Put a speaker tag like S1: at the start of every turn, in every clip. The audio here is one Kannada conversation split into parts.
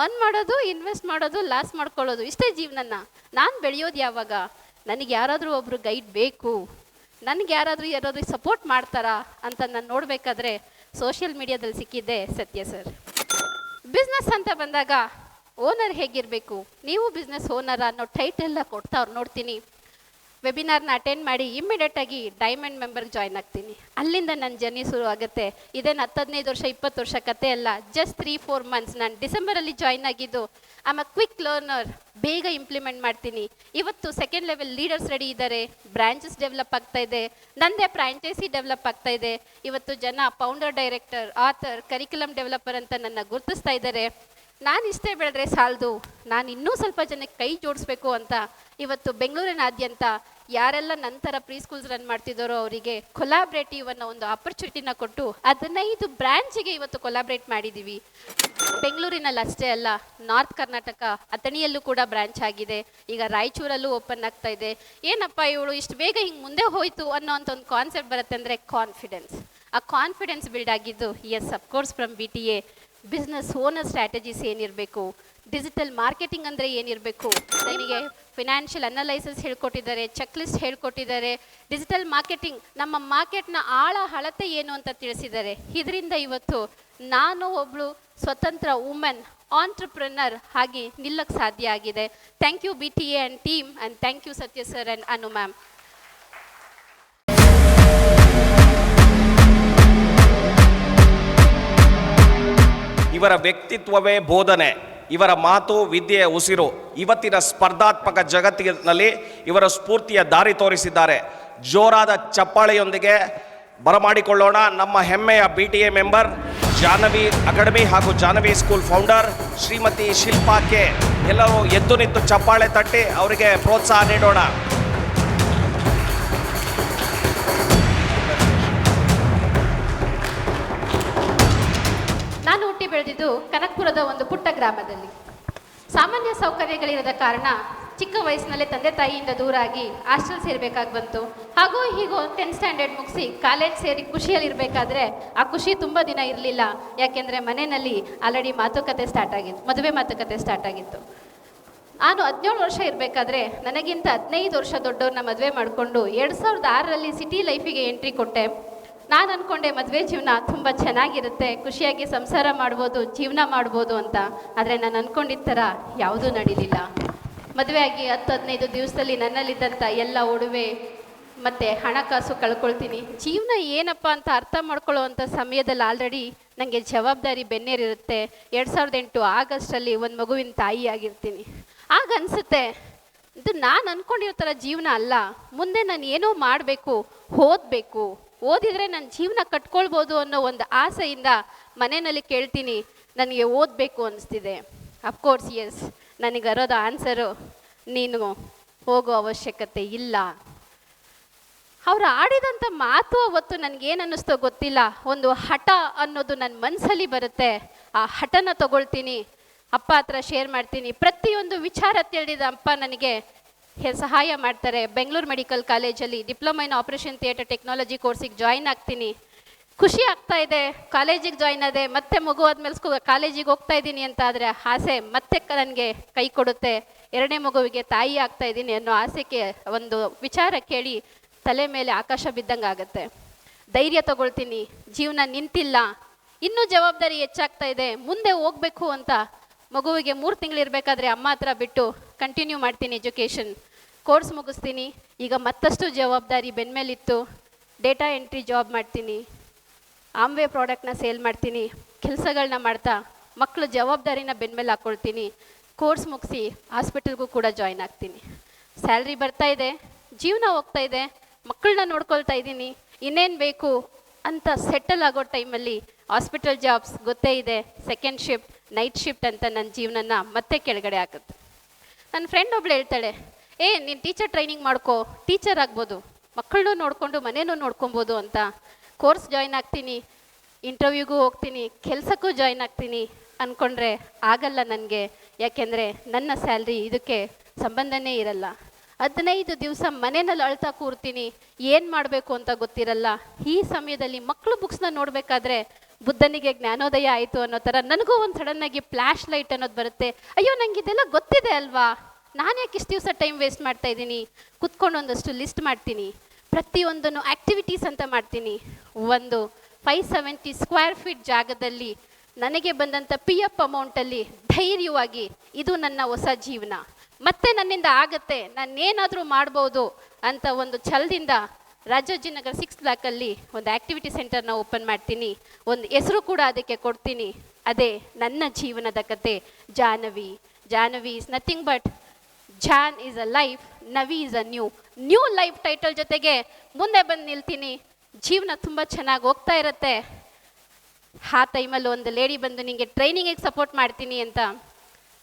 S1: ಅರ್ನ್ ಮಾಡೋದು ಇನ್ವೆಸ್ಟ್ ಮಾಡೋದು ಲಾಸ್ ಮಾಡ್ಕೊಳ್ಳೋದು, ಇಷ್ಟೇ ಜೀವನನ. ನಾನು ಬೆಳೆಯೋದು ಯಾವಾಗ? ನನಗೆ ಯಾರಾದರೂ ಒಬ್ಬರು ಗೈಡ್ ಬೇಕು. ನನಗೆ ಯಾರಾದರೂ ಯಾರಾದರೂ ಸಪೋರ್ಟ್ ಮಾಡ್ತಾರಾ ಅಂತ ನಾನು ನೋಡಬೇಕಾದ್ರೆ ಸೋಷಿಯಲ್ ಮೀಡಿಯಾದಲ್ಲಿ ಸಿಕ್ಕಿದ್ದೆ ಸತ್ಯ ಸರ್. ಬಿಸ್ನೆಸ್ ಅಂತ ಬಂದಾಗ ಓನರ್ ಹೇಗಿರಬೇಕು? ನೀವು ಬಿಸ್ನೆಸ್ ಓನರ್ ಅನ್ನೋ ಟೈಟೆಲ್ಲ ಕೊಡ್ತಾ ಅವ್ರು ನೋಡ್ತೀನಿ. ವೆಬಿನಾರ್ನ ಅಟೆಂಡ್ ಮಾಡಿ ಇಮ್ಮಿಡಿಯೇಟಾಗಿ ಡೈಮಂಡ್ ಮೆಂಬರ್ಗೆ ಜಾಯ್ನ್ ಆಗ್ತೀನಿ. ಅಲ್ಲಿಂದ ನನ್ನ ಜರ್ನಿ ಶುರು ಆಗುತ್ತೆ. ಇದೇನು ಹತ್ತು ವರ್ಷ, ಇಪ್ಪತ್ತು ವರ್ಷ ಕತೆ ಅಲ್ಲ ಜಸ್ಟ್ ತ್ರೀ ಫೋರ್ ಮಂತ್ಸ್ ನಾನು ಡಿಸೆಂಬರಲ್ಲಿ ಜಾಯ್ನ್ ಆಗಿದ್ದು ಆಮ್ ಕ್ವಿಕ್ ಲರ್ನರ್ ಬೇಗ ಇಂಪ್ಲಿಮೆಂಟ್ ಮಾಡ್ತೀನಿ. ಇವತ್ತು ಸೆಕೆಂಡ್ ಲೆವೆಲ್ ಲೀಡರ್ಸ್ ರೆಡಿ ಇದ್ದಾರೆ ಬ್ರಾಂಚಸ್ ಡೆವಲಪ್ ಆಗ್ತಾ ಇದೆ, ನಂದೇ ಫ್ರಾಂಚೈಸಿ ಡೆವಲಪ್ ಆಗ್ತಾ ಇದೆ. ಇವತ್ತು ಜನ founder director author curriculum developer ಅಂತ ನನ್ನ ಗುರುತಿಸ್ತಾ ಇದ್ದಾರೆ ನಾನು ಇಷ್ಟೇ ಬೆಳೆದ್ರೆ ಸಾಲದು. ನಾನು ಇನ್ನೂ ಸ್ವಲ್ಪ ಜನಕ್ಕೆ ಕೈ ಜೋಡಿಸ್ಬೇಕು ಅಂತ ಇವತ್ತು ಬೆಂಗಳೂರಿನಾದ್ಯಂತ ಯಾರೆಲ್ಲ ನಂತರ ಪ್ರೀ ಸ್ಕೂಲ್ಸ್ ರನ್ ಮಾಡ್ತಿದ್ದಾರೋ ಅವರಿಗೆ ಕೊಲಾಬ್ರೇಟಿವ್ ಅನ್ನೋ ಒಂದು ಆಪರ್ಚುನಿಟಿನ ಕೊಟ್ಟು ಹದಿನೈದು ಬ್ರ್ಯಾಂಚಿಗೆ ಇವತ್ತು ಕೊಲಾಬ್ರೇಟ್ ಮಾಡಿದ್ದೀವಿ ಬೆಂಗಳೂರಿನಲ್ಲಿ ಅಷ್ಟೇ ಅಲ್ಲ, ನಾರ್ತ್ ಕರ್ನಾಟಕ ಅಥಣಿಯಲ್ಲೂ ಕೂಡ ಬ್ರ್ಯಾಂಚ್ ಆಗಿದೆ. ಈಗ ರಾಯಚೂರಲ್ಲೂ ಓಪನ್ ಆಗ್ತಾ ಇದೆ. ಏನಪ್ಪ ಇವಳು, ಇಷ್ಟು ಬೇಗ ಹಿಂಗೆ ಮುಂದೆ ಹೋಯ್ತು ಅನ್ನೋ ಅಂತ ಒಂದು ಕಾನ್ಸೆಪ್ಟ್ ಬರುತ್ತೆ ಅಂದರೆ ಕಾನ್ಫಿಡೆನ್ಸ್ ಆ ಕಾನ್ಫಿಡೆನ್ಸ್ ಬಿಲ್ಡ್ ಆಗಿದ್ದು yes of course from B T A business owner strategies ಏನಿರಬೇಕು ಡಿಜಿಟಲ್ ಮಾರ್ಕೆಟಿಂಗ್ ಅಂದರೆ ಏನಿರಬೇಕು ನಿಮಗೆ ಫಿನಾನ್ಷಿಯಲ್ ಅನಲೈಸಸ್ ಹೇಳ್ಕೊಟ್ಟಿದ್ದಾರೆ ಚೆಕ್ ಲಿಸ್ಟ್ ಹೇಳ್ಕೊಟ್ಟಿದ್ದಾರೆ ಡಿಜಿಟಲ್ ಮಾರ್ಕೆಟಿಂಗ್ ನಮ್ಮ ಮಾರ್ಕೆಟ್ನ ಆಳ ಹಳತೆ ಏನು ಅಂತ ತಿಳಿಸಿದ್ದಾರೆ. ಇದರಿಂದ ಇವತ್ತು ನಾನು ಒಬ್ಳು ಸ್ವತಂತ್ರ ವುಮೆನ್ ಆಂಟ್ರಪ್ರನರ್ ಆಗಿ ನಿಲ್ಲಕ್ಕೆ ಸಾಧ್ಯ ಆಗಿದೆ. Thank you B T A and team and thank you Satya sir and Anu ma'am
S2: ಇವರ ವ್ಯಕ್ತಿತ್ವವೇ ಬೋಧನೆ, ಇವರ ಮಾತು, ವಿದ್ಯೆಯ ಉಸಿರು, ಇವತ್ತಿನ ಸ್ಪರ್ಧಾತ್ಮಕ ಜಗತ್ತಿನಲ್ಲಿ ಇವರ ಸ್ಫೂರ್ತಿಯ ದಾರಿ ತೋರಿಸಿದ್ದಾರೆ. ಜೋರಾದ ಚಪ್ಪಾಳೆಯೊಂದಿಗೆ ಬರಮಾಡಿಕೊಳ್ಳೋಣ ನಮ್ಮ ಹೆಮ್ಮೆಯ B T A member Janavi academy ಹಾಗೂ Janavi school founder Shrimati Shilpa K. ಎಲ್ಲರೂ ಎದ್ದು ನಿಂತು ಚಪ್ಪಾಳೆ ತಟ್ಟಿ ಅವರಿಗೆ ಪ್ರೋತ್ಸಾಹ ನೀಡೋಣ.
S1: ಹುಟ್ಟಿ ಕನಕ್ಪುರದ ಕನಕಪುರದ ಒಂದು ಪುಟ್ಟ ಗ್ರಾಮದಲ್ಲಿ. ಸಾಮಾನ್ಯ ಸೌಕರ್ಯಗಳಿರದ ಕಾರಣ ಚಿಕ್ಕ ವಯಸ್ಸಿನಲ್ಲೇ ತಂದೆ ತಾಯಿಯಿಂದ ದೂರಾಗಿ ಹಾಸ್ಟೆಲ್ ಸೇರ್ಬೇಕಾಗಿ ಬಂತು. ಹಾಗೂ ಹೀಗೋ ಟೆಂತ್ ಸ್ಟ್ಯಾಂಡರ್ಡ್ ಮುಗಿಸಿ ಕಾಲೇಜ್ ಸೇರಿ ಖುಷಿಯಲ್ಲಿರಬೇಕಾದ್ರೆ ಆ ಖುಷಿ ತುಂಬ ದಿನ ಇರಲಿಲ್ಲ. ಯಾಕೆಂದರೆ ಮನೆಯಲ್ಲಿ ಆಲ್ರೆಡಿ ಮಾತುಕತೆ ಸ್ಟಾರ್ಟ್ ಆಗಿತ್ತು, ಮದುವೆ ಮಾತುಕತೆ ಸ್ಟಾರ್ಟ್ ಆಗಿತ್ತು. ನಾನು ಹದಿನೇಳು ವರ್ಷ ಇರಬೇಕಾದ್ರೆ ನನಗಿಂತ ಹದಿನೈದು ವರ್ಷ ದೊಡ್ಡವ್ರನ್ನ ಮದುವೆ ಮಾಡಿಕೊಂಡು ಎರಡು ಸಾವಿರದ ಆರರಲ್ಲಿ ಸಿಟಿ ಲೈಫಿಗೆ ಎಂಟ್ರಿ ಕೊಟ್ಟೆ. ನಾನು ಅಂದ್ಕೊಂಡೆ ಮದುವೆ ಜೀವನ ತುಂಬ ಚೆನ್ನಾಗಿರುತ್ತೆ, ಖುಷಿಯಾಗಿ ಸಂಸಾರ ಮಾಡ್ಬೋದು, ಜೀವನ ಮಾಡ್ಬೋದು ಅಂತ. ಆದರೆ ನಾನು ಅಂದ್ಕೊಂಡಿದ್ದ ಥರ ಯಾವುದೂ ನಡೀಲಿಲ್ಲ. ಮದುವೆಯಾಗಿ ಹತ್ತು, ಹದಿನೈದು ದಿವಸದಲ್ಲಿ ನನ್ನಲ್ಲಿದ್ದಂಥ ಎಲ್ಲ ಒಡವೆ ಮತ್ತು ಹಣಕಾಸು ಕಳ್ಕೊಳ್ತೀನಿ. ಜೀವನ ಏನಪ್ಪ ಅಂತ ಅರ್ಥ ಮಾಡ್ಕೊಳ್ಳೋವಂಥ ಸಮಯದಲ್ಲಿ ಆಲ್ರೆಡಿ ನನಗೆ ಜವಾಬ್ದಾರಿ ಬೆನ್ನೇರಿರುತ್ತೆ. ಎರಡು ಸಾವಿರದ ಎಂಟು ಆಗಸ್ಟಲ್ಲಿ ಒಂದು ಮಗುವಿನ ತಾಯಿ ಆಗಿರ್ತೀನಿ. ಆಗ ಅನಿಸುತ್ತೆ, ಇದು ನಾನು ಅಂದ್ಕೊಂಡಿರೋ ಥರ ಜೀವನ ಅಲ್ಲ. ಮುಂದೆ ನಾನು ಏನೋ ಮಾಡಬೇಕು, ಓದಬೇಕು ಓದಿದರೆ ನನ್ನ ಜೀವನ ಕಟ್ಕೊಳ್ಬೋದು ಅನ್ನೋ ಒಂದು ಆಸೆಯಿಂದ ಮನೆಯಲ್ಲಿ ಕೇಳ್ತೀನಿ, ನನಗೆ ಓದಬೇಕು ಅನ್ನಿಸ್ತಿದೆ ಅಫ್ಕೋರ್ಸ್ ಎಸ್ ನನಗೆ ಅರೋದು ಆನ್ಸರು ನೀನು ಹೋಗೋ ಅವಶ್ಯಕತೆ ಇಲ್ಲ. ಅವರು ಆಡಿದಂಥ ಮಾತು ಅವತ್ತು ನನಗೇನು ಅನ್ನಿಸ್ತೋ ಗೊತ್ತಿಲ್ಲ. ಒಂದು ಹಠ ಅನ್ನೋದು ನನ್ನ ಮನಸ್ಸಲ್ಲಿ ಬರುತ್ತೆ. ಆ ಹಠನ ತಗೊಳ್ತೀನಿ, ಅಪ್ಪ ಹತ್ರ ಶೇರ್ ಮಾಡ್ತೀನಿ. ಪ್ರತಿಯೊಂದು ವಿಚಾರ ತಿಳಿದ ಅಪ್ಪ ನನಗೆ ಸಹಾಯ ಮಾಡ್ತಾರೆ. ಬೆಂಗಳೂರು ಮೆಡಿಕಲ್ ಕಾಲೇಜಲ್ಲಿ diploma in operation theatre technology ಕೋರ್ಸಿಗೆ join ಆಗ್ತೀನಿ. ಖುಷಿ ಆಗ್ತಾ ಇದೆ. ಕಾಲೇಜಿಗೆ ಜಾಯಿನ್ ಆದೆ, ಮತ್ತೆ ಮಗು ಆದ್ಮೇಲೆ ಸ್ಕೂ ಕಾಲೇಜಿಗೆ ಹೋಗ್ತಾ ಇದ್ದೀನಿ ಅಂತ ಆದರೆ ಆಸೆ ಮತ್ತೆ ನನಗೆ ಕೈ ಕೊಡುತ್ತೆ. ಎರಡನೇ ಮಗುವಿಗೆ ತಾಯಿ ಆಗ್ತಾ ಇದ್ದೀನಿ ಅನ್ನೋ ಆಸೆಗೆ ಒಂದು ವಿಚಾರ ಕೇಳಿ ತಲೆ ಮೇಲೆ ಆಕಾಶ ಬಿದ್ದಂಗೆ ಆಗುತ್ತೆ. ಧೈರ್ಯ ತಗೊಳ್ತೀನಿ. ಜೀವನ ನಿಂತಿಲ್ಲ. ಇನ್ನೂ ಜವಾಬ್ದಾರಿ ಹೆಚ್ಚಾಗ್ತಾ ಇದೆ. ಮುಂದೆ ಹೋಗ್ಬೇಕು ಅಂತ ಮಗುವಿಗೆ ಮೂರು ತಿಂಗಳಿರಬೇಕಾದ್ರೆ ಅಮ್ಮ ಹತ್ರ ಬಿಟ್ಟು ಕಂಟಿನ್ಯೂ ಮಾಡ್ತೀನಿ ಎಜುಕೇಷನ್ ಕೋರ್ಸ್ ಮುಗಿಸ್ತೀನಿ. ಈಗ ಮತ್ತಷ್ಟು ಜವಾಬ್ದಾರಿ ಬೆನ್ಮೇಲಿತ್ತು ಡೇಟಾ ಎಂಟ್ರಿ ಜಾಬ್ ಮಾಡ್ತೀನಿ. ಆಮ್ವೆ ಪ್ರಾಡಕ್ಟ್ನ ಸೇಲ್ ಮಾಡ್ತೀನಿ. ಕೆಲಸಗಳನ್ನ ಮಾಡ್ತಾ ಮಕ್ಕಳ ಜವಾಬ್ದಾರಿನ ಬೆನ್ಮೇಲೆ ಹಾಕ್ಕೊಳ್ತೀನಿ ಕೋರ್ಸ್ ಮುಗಿಸಿ ಹಾಸ್ಪಿಟಲ್ಗೂ ಕೂಡ ಜಾಯ್ನ್ ಆಗ್ತೀನಿ. ಸ್ಯಾಲ್ರಿ ಬರ್ತಾ ಇದೆ. ಜೀವನ ಹೋಗ್ತಾ ಇದೆ. ಮಕ್ಕಳನ್ನ ನೋಡ್ಕೊಳ್ತಾ ಇದ್ದೀನಿ. ಇನ್ನೇನು ಬೇಕು ಅಂತ ಸೆಟಲ್ ಆಗೋ ಟೈಮಲ್ಲಿ ಹಾಸ್ಪಿಟಲ್ ಜಾಬ್ಸ್ ಗೊತ್ತೇ ಇದೆ. ಸೆಕೆಂಡ್ ಶಿಫ್ಟ್ ನೈಟ್ ಶಿಫ್ಟ್ ಅಂತ ನನ್ನ ಜೀವನನ ಮತ್ತೆ ಕೆಳಗಡೆ ಹಾಕುತ್ತೆ. ನನ್ನ ಫ್ರೆಂಡ್ ಒಬ್ಳು ಹೇಳ್ತಾಳೆ, ಏ, ನೀನು ಟೀಚರ್ ಟ್ರೈನಿಂಗ್ ಮಾಡ್ಕೋ ಟೀಚರ್ ಆಗ್ಬೋದು ಮಕ್ಕಳನ್ನೂ ನೋಡಿಕೊಂಡು ಮನೇನೂ ನೋಡ್ಕೊಬೋದು ಅಂತ. ಕೋರ್ಸ್ ಜಾಯ್ನ್ ಆಗ್ತೀನಿ ಇಂಟರ್ವ್ಯೂಗೂ ಹೋಗ್ತೀನಿ, ಕೆಲಸಕ್ಕೂ ಜಾಯ್ನ್ ಆಗ್ತೀನಿ ಅಂದ್ಕೊಂಡ್ರೆ ಆಗಲ್ಲ ನನಗೆ. ಯಾಕೆಂದರೆ ನನ್ನ ಸ್ಯಾಲ್ರಿ ಇದಕ್ಕೆ ಸಂಬಂಧನೇ ಇರಲ್ಲ. ಹದಿನೈದು ದಿವಸ ಮನೆಯಲ್ಲಿ ಅಳ್ತಾ ಕೂರ್ತೀನಿ, ಏನು ಮಾಡಬೇಕು ಅಂತ ಗೊತ್ತಿರಲ್ಲ. ಈ ಸಮಯದಲ್ಲಿ ಮಕ್ಕಳು ಬುಕ್ಸ್ನ ನೋಡಬೇಕಾದ್ರೆ ಬುದ್ಧನಿಗೆ ಜ್ಞಾನೋದಯ ಆಯಿತು ಅನ್ನೋ ಥರ ನನಗೂ ಒಂದು ಸಡನ್ನಾಗಿ ಫ್ಲ್ಯಾಶ್ ಲೈಟ್ ಅನ್ನೋದು ಬರುತ್ತೆ. ಅಯ್ಯೋ, ನಂಗೆ ಇದೆಲ್ಲ ಗೊತ್ತಿದೆ ಅಲ್ವಾ? ನಾನು ಯಾಕೆ ಇಷ್ಟು ದಿವಸ ಟೈಮ್ ವೇಸ್ಟ್ ಮಾಡ್ತಾ ಇದ್ದೀನಿ? ಕುತ್ಕೊಂಡು ಒಂದಷ್ಟು ಲಿಸ್ಟ್ ಮಾಡ್ತೀನಿ. ಪ್ರತಿಯೊಂದನ್ನು ಆ್ಯಕ್ಟಿವಿಟೀಸ್ ಅಂತ ಮಾಡ್ತೀನಿ. ಒಂದು ಫೈವ್ ಸೆವೆಂಟಿ ಸ್ಕ್ವೇರ್ ಫೀಟ್ ಜಾಗದಲ್ಲಿ ನನಗೆ ಬಂದಂಥ ಪಿ ಎಫ್ ಅಮೌಂಟಲ್ಲಿ ಧೈರ್ಯವಾಗಿ ಇದು ನನ್ನ ಹೊಸ ಜೀವನ. ಮತ್ತೆ ನನ್ನಿಂದ ಆಗತ್ತೆ. ನಾನೇನಾದರೂ ಮಾಡ್ಬೋದು ಅಂತ ಒಂದು ಛಲದಿಂದ ರಾಜಾಜಿನಗರ ಸಿಕ್ಸ್ ಬ್ಲಾಕಲ್ಲಿ ಒಂದು ಆ್ಯಕ್ಟಿವಿಟಿ ಸೆಂಟರ್ನ ಓಪನ್ ಮಾಡ್ತೀನಿ. ಒಂದು ಹೆಸರು ಕೂಡ ಅದಕ್ಕೆ ಕೊಡ್ತೀನಿ. ಅದೇ ನನ್ನ ಜೀವನದ ಕತೆ, Jahnavi. Janavi is nothing but Jaan is a life Navi is a new new life title ಜೊತೆಗೆ ಮುಂದೆ ಬಂದು ನಿಲ್ತೀನಿ. ಜೀವನ ತುಂಬ ಚೆನ್ನಾಗಿ ಹೋಗ್ತಾ ಇರುತ್ತೆ. ಆ ಟೈಮಲ್ಲಿ ಒಂದು ಲೇಡಿ ಬಂದು ನಿಮಗೆ ಟ್ರೈನಿಂಗಿಗೆ ಸಪೋರ್ಟ್ ಮಾಡ್ತೀನಿ ಅಂತ.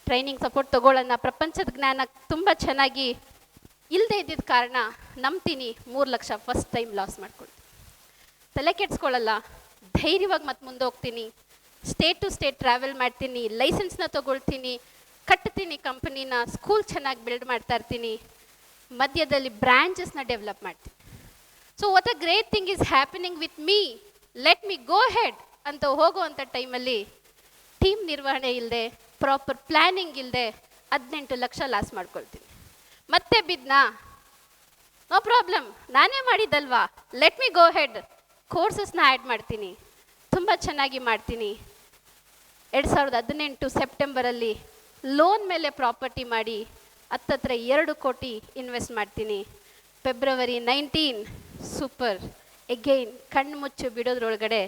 S1: ಟ್ರೈನಿಂಗ್ ಸಪೋರ್ಟ್ ತಗೊಳ್ಳೋಣ. ಪ್ರಪಂಚದ ಜ್ಞಾನ ತುಂಬ ಚೆನ್ನಾಗಿ ಇಲ್ಲದೆ ಇದ್ದಿದ್ದ ಕಾರಣ ನಂಬ್ತೀನಿ ಮೂರು ಲಕ್ಷ ಫಸ್ಟ್ ಟೈಮ್ ಲಾಸ್ ಮಾಡ್ಕೊಳ್ತೀನಿ. ತಲೆ ಕೆಡ್ಸ್ಕೊಳ್ಳಲ್ಲ ಧೈರ್ಯವಾಗಿ ಮತ್ತೆ ಮುಂದೆ ಹೋಗ್ತೀನಿ ಸ್ಟೇಟ್ ಟು ಸ್ಟೇಟ್ ಟ್ರಾವೆಲ್ ಮಾಡ್ತೀನಿ ಲೈಸೆನ್ಸ್ನ ತಗೊಳ್ತೀನಿ, ಕಟ್ತೀನಿ ಕಂಪನಿನ ಸ್ಕೂಲ್ ಚೆನ್ನಾಗಿ ಬಿಲ್ಡ್ ಮಾಡ್ತಾ ಇರ್ತೀನಿ. ಮಧ್ಯದಲ್ಲಿ ಬ್ರ್ಯಾಂಚಸ್ನ ಡೆವಲಪ್ ಮಾಡ್ತೀನಿ. So what a great thing is happening with me let me go ahead ಅಂತ ಹೋಗುವಂಥ ಟೈಮಲ್ಲಿ ಟೀಮ್ ನಿರ್ವಹಣೆ ಇಲ್ಲದೆ ಪ್ರಾಪರ್ ಪ್ಲ್ಯಾನಿಂಗ್ ಇಲ್ಲದೆ ಹದಿನೆಂಟು ಲಕ್ಷ ಲಾಸ್ ಮಾಡ್ಕೊಳ್ತೀನಿ. ಮತ್ತೆ ಬಿದ್ನಾ? ನೋ ಪ್ರಾಬ್ಲಮ್ ನಾನೇ ಮಾಡಿದ್ದಲ್ವಾ? ಲೆಟ್ ಮಿ ಗೋ ಹೆಡ್ ಕೋರ್ಸಸ್ನ ಆ್ಯಡ್ ಮಾಡ್ತೀನಿ. ತುಂಬ ಚೆನ್ನಾಗಿ ಮಾಡ್ತೀನಿ. ಎರಡು ಸಾವಿರದ ಹದಿನೆಂಟು ಸೆಪ್ಟೆಂಬರಲ್ಲಿ ಲೋನ್ ಮೇಲೆ ಪ್ರಾಪರ್ಟಿ ಮಾಡಿ ಹತ್ತತ್ರ ಎರಡು ಕೋಟಿ ಇನ್ವೆಸ್ಟ್ ಮಾಡ್ತೀನಿ. ಫೆಬ್ರವರಿ ನೈನ್ಟೀನ್ ಸೂಪರ್ ಎಗೈನ್ ಕಣ್ಣು ಮುಚ್ಚು ಬಿಡೋದ್ರೊಳಗಡೆ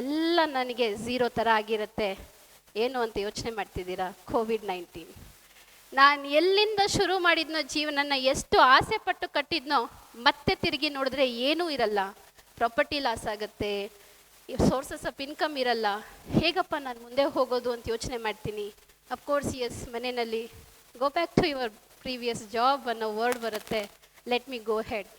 S1: ಎಲ್ಲ ನನಗೆ ಝೀರೋ ಥರ ಆಗಿರುತ್ತೆ. ಏನು ಅಂತ ಯೋಚನೆ ಮಾಡ್ತಿದ್ದೀರಾ? ಕೋವಿಡ್ ನೈನ್ಟೀನ್ ನಾನು ಎಲ್ಲಿಂದ ಶುರು ಮಾಡಿದ್ನೋ ಜೀವನನ ಎಷ್ಟು ಆಸೆ ಪಟ್ಟು ಕಟ್ಟಿದ್ನೋ ಮತ್ತೆ ತಿರುಗಿ ನೋಡಿದ್ರೆ ಏನೂ ಇರಲ್ಲ. ಪ್ರಾಪರ್ಟಿ ಲಾಸ್ ಆಗುತ್ತೆ ಸೋರ್ಸಸ್ ಆಫ್ ಇನ್ಕಮ್ ಇರಲ್ಲ. ಹೇಗಪ್ಪ ನಾನು ಮುಂದೆ ಹೋಗೋದು ಅಂತ ಯೋಚನೆ ಮಾಡ್ತೀನಿ. ಅಫ್ಕೋರ್ಸ್ ಎಸ್ ಮನೆಯಲ್ಲಿ. Go back to your previous job ಅನ್ನೋ ವರ್ಡ್ ಬರುತ್ತೆ. ಲೆಟ್ ಮಿ ಗೋ ಹೆಡ್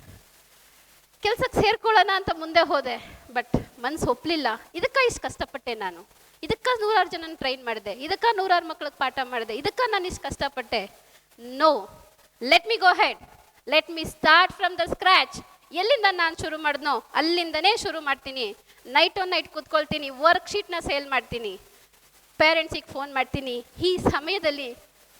S1: ಕೆಲಸಕ್ಕೆ ಸೇರ್ಕೊಳ್ಳೋಣ ಅಂತ ಮುಂದೆ ಹೋದೆ ಬಟ್ ಮನ್ಸು ಒಪ್ಪಲಿಲ್ಲ ಇದಕ್ಕೆ ಇಷ್ಟು ಕಷ್ಟಪಟ್ಟೆ ನಾನು. ಇದಕ್ಕೆ ನೂರಾರು ಜನನ ಟ್ರೈನ್ ಮಾಡಿದೆ ಇದಕ್ಕೆ ನೂರಾರು ಮಕ್ಳಿಗೆ ಪಾಠ ಮಾಡಿದೆ. ಇದಕ್ಕೆ ನಾನು ಇಷ್ಟು ಕಷ್ಟಪಟ್ಟೆ. No let me go head let me start from the scratch ಎಲ್ಲಿಂದ ನಾನು ಶುರು ಮಾಡಿದ್ನೋ? ಅಲ್ಲಿಂದನೇ ಶುರು ಮಾಡ್ತೀನಿ. ನೈಟ್ ಒನ್ ನೈಟ್ ಕೂತ್ಕೊಳ್ತೀನಿ. ವರ್ಕ್ ಶೀಟ್ನ ಸೇಲ್ ಮಾಡ್ತೀನಿ. ಪೇರೆಂಟ್ಸಿಗೆ ಫೋನ್ ಮಾಡ್ತೀನಿ. ಈ ಸಮಯದಲ್ಲಿ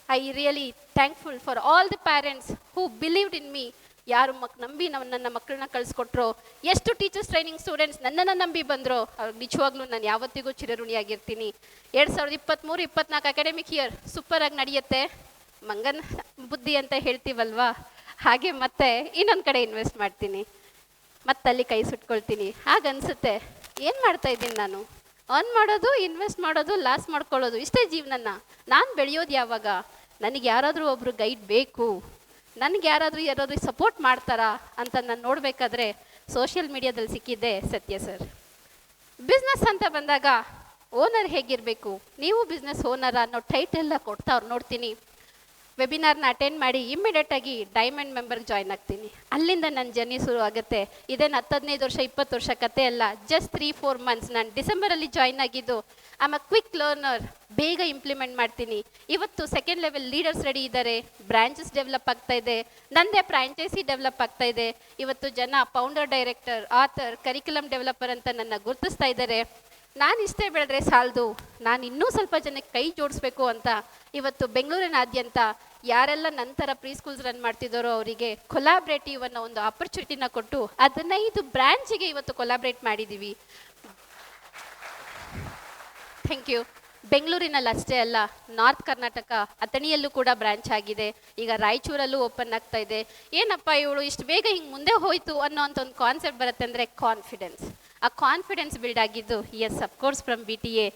S1: I really thankful for all the parents who believed in me ಯಾರು ಮಕ್, ನಂಬಿ ನಮ್ಮ ನನ್ನ ಮಕ್ಕಳನ್ನ ಕಳಿಸ್ಕೊಟ್ರೋ, ಎಷ್ಟು ಟೀಚರ್ಸ್ ಟ್ರೈನಿಂಗ್ ಸ್ಟೂಡೆಂಟ್ಸ್ ನನ್ನನ್ನು ನಂಬಿ ಬಂದರೋ ಅವ್ರಿಗೆ ನಿಜವಾಗ್ಲೂ ನಾನು ಯಾವತ್ತಿಗೂ ಚಿರಋಣಿಯಾಗಿರ್ತೀನಿ. ಎರಡು ಸಾವಿರದ ಇಪ್ಪತ್ತ್ಮೂರು ಇಪ್ಪತ್ನಾಲ್ಕು ಅಕಾಡೆಮಿಕ್ ಇಯರ್ ಸೂಪರಾಗಿ ನಡೆಯುತ್ತೆ. ಮಂಗನ ಬುದ್ಧಿ ಅಂತ ಹೇಳ್ತೀವಲ್ವಾ? ಹಾಗೆ ಮತ್ತೆ ಇನ್ನೊಂದು ಕಡೆ ಇನ್ವೆಸ್ಟ್ ಮಾಡ್ತೀನಿ. ಮತ್ತಲ್ಲಿ ಕೈ ಸುಟ್ಕೊಳ್ತೀನಿ. ಹಾಗನ್ಸುತ್ತೆ ಏನು ಮಾಡ್ತಾ ಇದ್ದೀನಿ ನಾನು? ಅರ್ನ್ ಮಾಡೋದು ಇನ್ವೆಸ್ಟ್ ಮಾಡೋದು ಲಾಸ್ ಮಾಡ್ಕೊಳ್ಳೋದು, ಇಷ್ಟೇ ಜೀವನನ. ನಾನು ಬೆಳೆಯೋದು ಯಾವಾಗ? ನನಗೆ ಯಾರಾದರೂ ಒಬ್ಬರು ಗೈಡ್ ಬೇಕು. ನನಗೆ ಯಾರಾದರೂ ಯಾರಾದರೂ ಸಪೋರ್ಟ್ ಮಾಡ್ತಾರಾ ಅಂತ ನಾನು ನೋಡಬೇಕಾದ್ರೆ ಸೋಷಿಯಲ್ ಮೀಡಿಯಾದಲ್ಲಿ ಸಿಕ್ಕಿದ್ದೆ ಸತ್ಯ ಸರ್ ಬಿಸ್ನೆಸ್ ಅಂತ ಬಂದಾಗ ಓನರ್ ಹೇಗಿರಬೇಕು? ನೀವು ಬಿಸ್ನೆಸ್ ಓನರ್ ಅನ್ನೋ ಟೈಟೆಲ್ಲ ಕೊಡ್ತಾ ಅವ್ರು ನೋಡ್ತೀನಿ. ವೆಬಿನಾರ್ನ ಅಟೆಂಡ್ ಮಾಡಿ ಇಮ್ಮಿಡಿಯೇಟಾಗಿ ಡೈಮಂಡ್ ಮೆಂಬರ್ಗೆ ಜಾಯ್ನ್ ಆಗ್ತೀನಿ. ಅಲ್ಲಿಂದ ನನ್ನ ಜರ್ನಿ ಶುರು ಆಗುತ್ತೆ. ಇದೇನು ಹತ್ತು ಹದಿನೈದು ವರ್ಷ, ಇಪ್ಪತ್ತು ವರ್ಷ ಕತೆ ಅಲ್ಲ ಜಸ್ಟ್ ತ್ರೀ ಫೋರ್ ಮಂತ್ಸ್ ನಾನು ಡಿಸೆಂಬರಲ್ಲಿ ಜಾಯ್ನ್ ಆಗಿದ್ದು ಆಮ್ ಅ ಕ್ವಿಕ್ ಲರ್ನರ್ ಬೇಗ ಇಂಪ್ಲಿಮೆಂಟ್ ಮಾಡ್ತೀನಿ. ಇವತ್ತು ಸೆಕೆಂಡ್ ಲೆವೆಲ್ ಲೀಡರ್ಸ್ ರೆಡಿ ಇದ್ದಾರೆ ಬ್ರಾಂಚಸ್ ಡೆವಲಪ್ ಆಗ್ತಾ ಇದೆ, ನಂದೇ ಫ್ರಾಂಚೈಸಿ ಡೆವಲಪ್ ಆಗ್ತಾ ಇದೆ. ಇವತ್ತು ಜನ founder director author curriculum developer ಅಂತ ನನ್ನ ಗುರುತಿಸ್ತಾ ಇದ್ದಾರೆ. ನಾನು ಇಷ್ಟೇ ಬೆಳೆದ್ರೆ ಸಾಲದು. ನಾನು ಇನ್ನೂ ಸ್ವಲ್ಪ ಜನಕ್ಕೆ ಕೈ ಜೋಡಿಸ್ಬೇಕು ಅಂತ ಇವತ್ತು ಬೆಂಗಳೂರಿನಾದ್ಯಂತ ಯಾರೆಲ್ಲ ನಂತರ ಪ್ರೀ ಸ್ಕೂಲ್ಸ್ ರನ್ ಮಾಡ್ತಿದ್ದಾರೋ ಅವರಿಗೆ ಕೊಲಾಬ್ರೇಟಿವ್ ಅನ್ನೋ ಒಂದು ಆಪರ್ಚುನಿಟಿನ ಕೊಟ್ಟು ಹದಿನೈದು ಬ್ರ್ಯಾಂಚಿಗೆ ಇವತ್ತು ಕೊಲಾಬ್ರೇಟ್ ಮಾಡಿದ್ದೀವಿ ಥ್ಯಾಂಕ್ ಯು ಬೆಂಗಳೂರಿನಲ್ಲಿ ಅಷ್ಟೇ ಅಲ್ಲ, ನಾರ್ತ್ ಕರ್ನಾಟಕ ಅಥಣಿಯಲ್ಲೂ ಕೂಡ ಬ್ರಾಂಚ್ ಆಗಿದೆ. ಈಗ ರಾಯಚೂರಲ್ಲೂ ಓಪನ್ ಆಗ್ತಾ ಇದೆ. ಏನಪ್ಪ ಇವಳು ಇಷ್ಟು ಬೇಗ ಹಿಂಗೆ ಮುಂದೆ ಹೋಯ್ತು ಅನ್ನೋ ಅಂತ ಒಂದು ಕಾನ್ಸೆಪ್ಟ್ ಬರುತ್ತೆ ಅಂದರೆ ಕಾನ್ಫಿಡೆನ್ಸ್ ಆ ಕಾನ್ಫಿಡೆನ್ಸ್ ಬಿಲ್ಡ್ ಆಗಿದ್ದು yes of course from B T A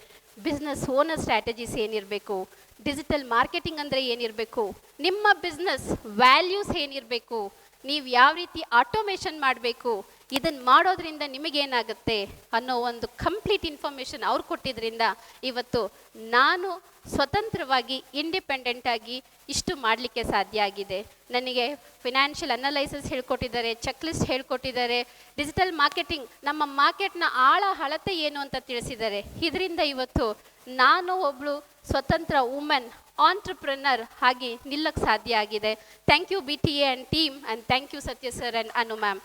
S1: business owner strategies ಏನಿರಬೇಕು ಡಿಜಿಟಲ್ ಮಾರ್ಕೆಟಿಂಗ್ ಅಂದರೆ ಏನಿರಬೇಕು, ನಿಮ್ಮ ಬಿಸ್ನೆಸ್ ವ್ಯಾಲ್ಯೂಸ್ ಏನಿರಬೇಕು ನೀವು ಯಾವ ರೀತಿ ಆಟೋಮೇಷನ್ ಮಾಡಬೇಕು ಇದನ್ನು ಮಾಡೋದ್ರಿಂದ ನಿಮಗೇನಾಗುತ್ತೆ ಅನ್ನೋ ಒಂದು ಕಂಪ್ಲೀಟ್ ಇನ್ಫಾರ್ಮೇಷನ್ ಅವ್ರು ಕೊಟ್ಟಿದ್ದರಿಂದ ಇವತ್ತು ನಾನು ಸ್ವತಂತ್ರವಾಗಿ ಇಂಡಿಪೆಂಡೆಂಟ್ ಆಗಿ ಇಷ್ಟು ಮಾಡಲಿಕ್ಕೆ ಸಾಧ್ಯ ಆಗಿದೆ. ನನಗೆ ಫಿನಾನ್ಷಿಯಲ್ ಅನಲೈಸಸ್ ಹೇಳ್ಕೊಟ್ಟಿದ್ದಾರೆ ಚೆಕ್ ಲಿಸ್ಟ್ ಹೇಳ್ಕೊಟ್ಟಿದ್ದಾರೆ ಡಿಜಿಟಲ್ ಮಾರ್ಕೆಟಿಂಗ್ ನಮ್ಮ ಮಾರ್ಕೆಟ್ನ ಆಳ, ಅಳತೆ ಏನು ಅಂತ ತಿಳಿಸಿದ್ದಾರೆ. ಇದರಿಂದ ಇವತ್ತು ನಾನು ಒಬ್ಳು ಸ್ವತಂತ್ರ ವುಮೆನ್ ಆಂಟ್ರಪ್ರನರ್ ಆಗಿ ನಿಲ್ಲಕ್ಕೆ ಸಾಧ್ಯ ಆಗಿದೆ. Thank you B T A and team and thank you Satya sir and Anu ma'am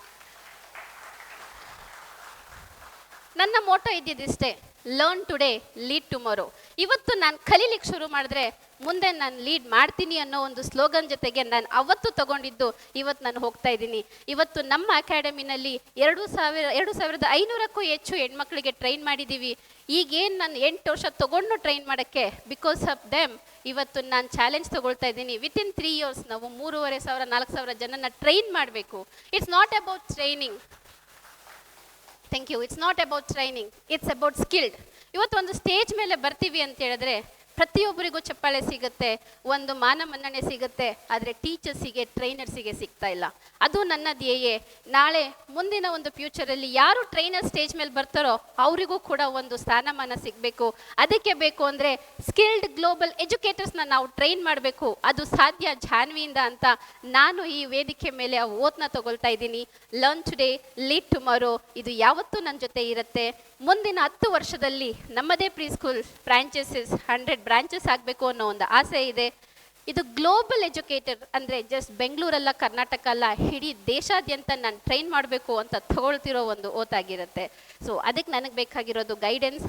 S1: ನನ್ನ ಮೋಟೋ ಇದ್ದಿದ್ದಿಷ್ಟೇ. ಲರ್ನ್ ಟುಡೇ ಲೀಡ್ ಟುಮಾರೋ ಇವತ್ತು ನಾನು ಕಲೀಲಿಕ್ಕೆ ಶುರು ಮಾಡಿದ್ರೆ ಮುಂದೆ ನಾನು ಲೀಡ್ ಮಾಡ್ತೀನಿ ಅನ್ನೋ ಒಂದು ಸ್ಲೋಗನ್ ಜೊತೆಗೆ ನಾನು ಅವತ್ತು ತಗೊಂಡಿದ್ದು ಇವತ್ತು ನಾನು ಹೋಗ್ತಾ ಇದ್ದೀನಿ. ಇವತ್ತು ನಮ್ಮ ಅಕಾಡೆಮಿನಲ್ಲಿ ಎರಡು ಸಾವಿರ, ಎರಡು ಸಾವಿರದ ಐನೂರಕ್ಕೂ ಹೆಚ್ಚು ಹೆಣ್ಮಕ್ಳಿಗೆ ಟ್ರೈನ್ ಮಾಡಿದ್ದೀವಿ. ಈಗೇನು ನಾನು ಎಂಟು ವರ್ಷ ತಗೊಂಡು ಟ್ರೈನ್ ಮಾಡೋಕ್ಕೆ ಬಿಕಾಸ್ ಆಫ್ ದೆಮ್ ಇವತ್ತು ನಾನು ಚಾಲೆಂಜ್ ತೊಗೊಳ್ತಾ ಇದ್ದೀನಿ. ವಿತ್ ಇನ್ ತ್ರೀ ಇಯರ್ಸ್ ನಾವು ಮೂರುವರೆ ಸಾವಿರ, ನಾಲ್ಕು ಸಾವಿರ ಜನನ ಟ್ರೈನ್ ಮಾಡಬೇಕು. It's not about training thank you it's not about training it's about skilled ಇವತ್ತು ಒಂದು ಸ್ಟೇಜ್ ಮೇಲೆ ಬರ್ತೀವಿ ಅಂತ ಹೇಳಿದ್ರೆ ಪ್ರತಿಯೊಬ್ಬರಿಗೂ ಚಪ್ಪಾಳೆ ಸಿಗುತ್ತೆ, ಒಂದು ಮಾನ ಮನ್ನಣೆ ಸಿಗುತ್ತೆ, ಆದರೆ ಟೀಚರ್ಸಿಗೆ, ಟ್ರೈನರ್ಸಿಗೆ ಸಿಗ್ತಾ ಇಲ್ಲ. ಅದು ನನ್ನ ಧ್ಯೇಯ. ನಾಳೆ ಮುಂದಿನ ಒಂದು ಫ್ಯೂಚರಲ್ಲಿ ಯಾರು ಟ್ರೈನರ್ ಸ್ಟೇಜ್ ಮೇಲೆ ಬರ್ತಾರೋ ಅವರಿಗೂ ಕೂಡ ಒಂದು ಸ್ಥಾನಮಾನ ಸಿಗಬೇಕು. ಅದಕ್ಕೆ ಬೇಕು ಅಂದರೆ ಸ್ಕಿಲ್ಡ್ ಗ್ಲೋಬಲ್ ಎಜುಕೇಟರ್ಸ್ನ ನಾವು ಟ್ರೈನ್ ಮಾಡಬೇಕು. ಅದು ಸಾಧ್ಯ ಜಾನ್ವಿಯಿಂದ ಅಂತ ನಾನು ಈ ವೇದಿಕೆ ಮೇಲೆ ಆ ಓದ್ನ ತಗೊಳ್ತಾ ಇದ್ದೀನಿ. ಲರ್ನ್ ಟುಡೇ ಲೀಡ್ ಟುಮಾರೋ ಇದು ಯಾವತ್ತೂ ನನ್ನ ಜೊತೆ ಇರುತ್ತೆ. ಮುಂದಿನ ಹತ್ತು ವರ್ಷದಲ್ಲಿ ನಮ್ಮದೇ pre school franchises hundred branches ಆಗಬೇಕು ಅನ್ನೋ ಒಂದು ಆಸೆ ಇದೆ. ಇದು ಗ್ಲೋಬಲ್ ಎಜುಕೇಟರ್ ಅಂದರೆ ಜಸ್ಟ್ ಬೆಂಗಳೂರಲ್ಲ, ಕರ್ನಾಟಕ ಅಲ್ಲ, ಇಡೀ ದೇಶಾದ್ಯಂತ ನಾನು ಟ್ರೈನ್ ಮಾಡಬೇಕು ಅಂತ ತಗೊಳ್ತಿರೋ ಒಂದು ಓತಾಗಿರುತ್ತೆ. ಸೊ ಅದಕ್ಕೆ ನನಗೆ ಬೇಕಾಗಿರೋದು ಗೈಡೆನ್ಸ್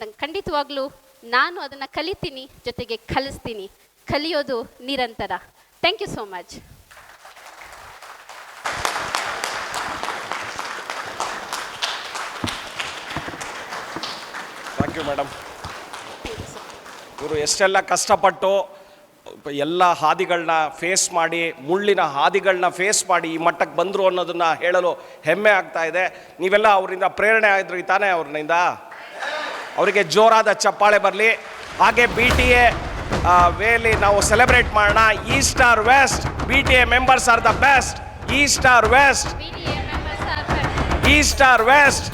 S1: ನಂಗೆ ಖಂಡಿತವಾಗ್ಲೂ ನಾನು ಅದನ್ನು ಕಲಿತೀನಿ, ಜೊತೆಗೆ ಕಲಿಸ್ತೀನಿ. ಕಲಿಯೋದು ನಿರಂತರ. Thank you so much
S2: thank you madam. ಇವರು ಎಷ್ಟೆಲ್ಲ ಕಷ್ಟಪಟ್ಟು ಎಲ್ಲ ಹಾದಿಗಳನ್ನ ಫೇಸ್ ಮಾಡಿ ಮುಳ್ಳಿನ ಹಾದಿಗಳನ್ನ ಫೇಸ್ ಮಾಡಿ ಈ ಮಟ್ಟಕ್ಕೆ ಬಂದರು ಅನ್ನೋದನ್ನು ಹೇಳಲು ಹೆಮ್ಮೆ ಆಗ್ತಾ ಇದೆ. ನೀವೆಲ್ಲ ಅವರಿಂದ ಪ್ರೇರಣೆ ಆದ್ರಿ ತಾನೇ ಅವ್ರನ್ನಿಂದ ಅವರಿಗೆ ಜೋರಾದ ಚಪ್ಪಾಳೆ ಬರಲಿ. ಹಾಗೆ ಬಿ ಟಿ ಎ ವೇಲಿ ನಾವು ಸೆಲೆಬ್ರೇಟ್ ಮಾಡೋಣ. East or west B T A members are the best east or west east or west